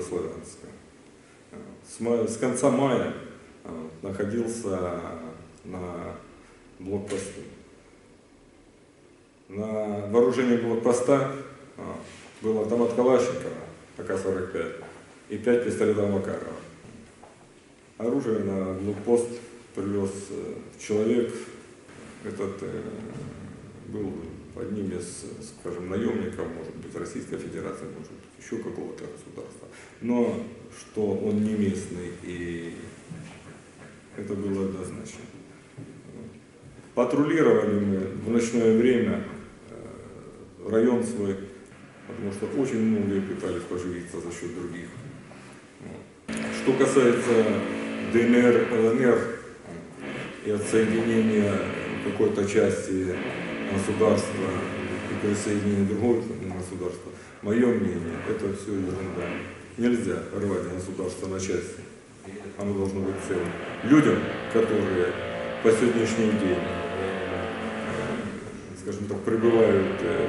Славянска. С, с конца мая э, находился на блокпосту. На вооружении блокпоста э, был автомат Калашникова АК-45 и 5 пистолетов Макарова. Оружие на блокпост привез э, человек, этот одним из, скажем, наемников, может быть, Российской Федерации, может быть, еще какого-то государства. Но что он не местный, и это было однозначно. Патрулировали мы в ночное время э, район свой, потому что очень многие пытались поживиться за счет других. Что касается ДНР, ЛНР и отсоединения какой-то части государства и присоединения другого государства, мое мнение, это все ерунда. Нельзя рвать государство на части. Оно должно быть целым. Людям, которые по сегодняшний день, скажем так, пребывают э,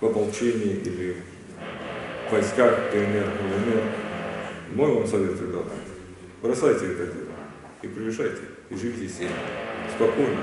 в ополчении или в войсках ДНР, ЛНР, мой вам совет, ребята, бросайте это дело и приезжайте, и живите семьей. Спокойно,